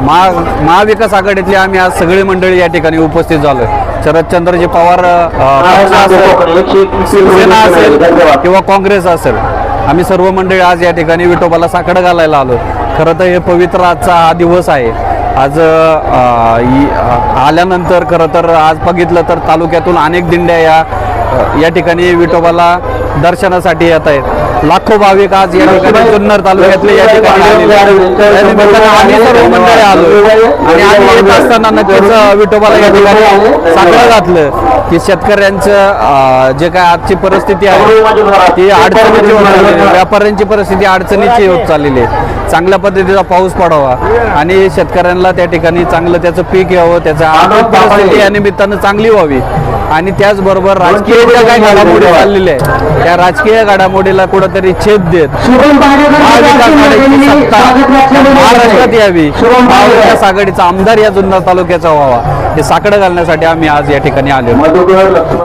महा महाविकास आघाडीतली आम्ही आज सगळी मंडळी या ठिकाणी उपस्थित झालो शरदचंद्रजी पवार शिवसेना असेल किंवा काँग्रेस असेल. आम्ही सर्व मंडळी आज या ठिकाणी विठोबाला साकडं घालायला आलो. खरं तर हे पवित्र आजचा हा दिवस आहे. आज आल्यानंतर खरं तर आज बघितलं तर तालुक्यातून अनेक दिंड्या या या ठिकाणी विठोबाला दर्शनासाठी येत आहेत. लाखो भाविक आज या ठिकाणी जुन्नर तालुक्यातले या ठिकाणी आम्ही सर्व मंडळी आलो. आणि आम्ही येत असताना नक्कीच विठोबाला या ठिकाणी साकडं घातलं. की शेतकऱ्यांचं जे काय आजची परिस्थिती आहे ती अडचणीची व्यापाऱ्यांची परिस्थिती अडचणीची होत चाललेली आहे. चांगल्या पद्धतीचा पाऊस पडावा. आणि शेतकऱ्यांना त्या ठिकाणी चांगलं त्याचं पीक यावं त्याचा आर्थिक परिस्थिती या निमित्तानं चांगली व्हावी. आणि त्याचबरोबर राजकीय ज्या काही घडामोडी चाललेल्या आहे त्या राजकीय घडामोडीला कुठंतरी छेद देत महाविकास आघाडीची सत्ता महाराष्ट्रात यावी. महाविकास आघाडीचा आमदार या जुन्नर तालुक्याचा व्हावा. हे साकडं घालण्यासाठी आम्ही आज या ठिकाणी आलेलो मधुकर